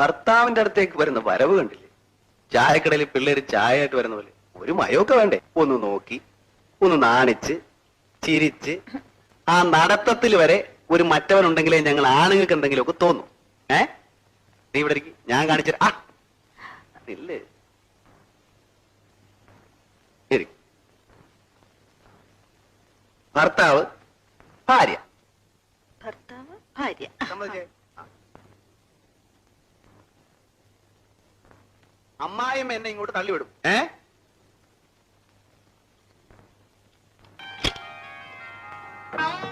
ഭർത്താവിന്റെ അടുത്തേക്ക് വരുന്ന വരവ് കണ്ടില്ലേ? ചായക്കടയിൽ പിള്ളേര് ചായ ആയിട്ട് വരുന്ന പോലെ. ഒരു മയൊക്കെ വേണ്ടേ? ഒന്ന് നോക്കി ഒന്ന് നാണിച്ച് ചിരിച്ച്. ആ നടത്തത്തിൽ വരെ ഒരു മറ്റവനുണ്ടെങ്കിലേ ഞങ്ങൾ ആണുങ്ങൾക്ക് എന്തെങ്കിലും ഒക്കെ തോന്നും. ഏ? നീ ഇവിടെ ഇരിക്ക്. ഞാൻ കാണിച്ചു ആ ഇല്ലേ. ഭർത്താവ് ഭാര്യ. ഭർത്താവ് ഭാര്യ. അമ്മായി എന്നെ ഇങ്ങോട്ട് തള്ളിവിടും. ഏ? Oh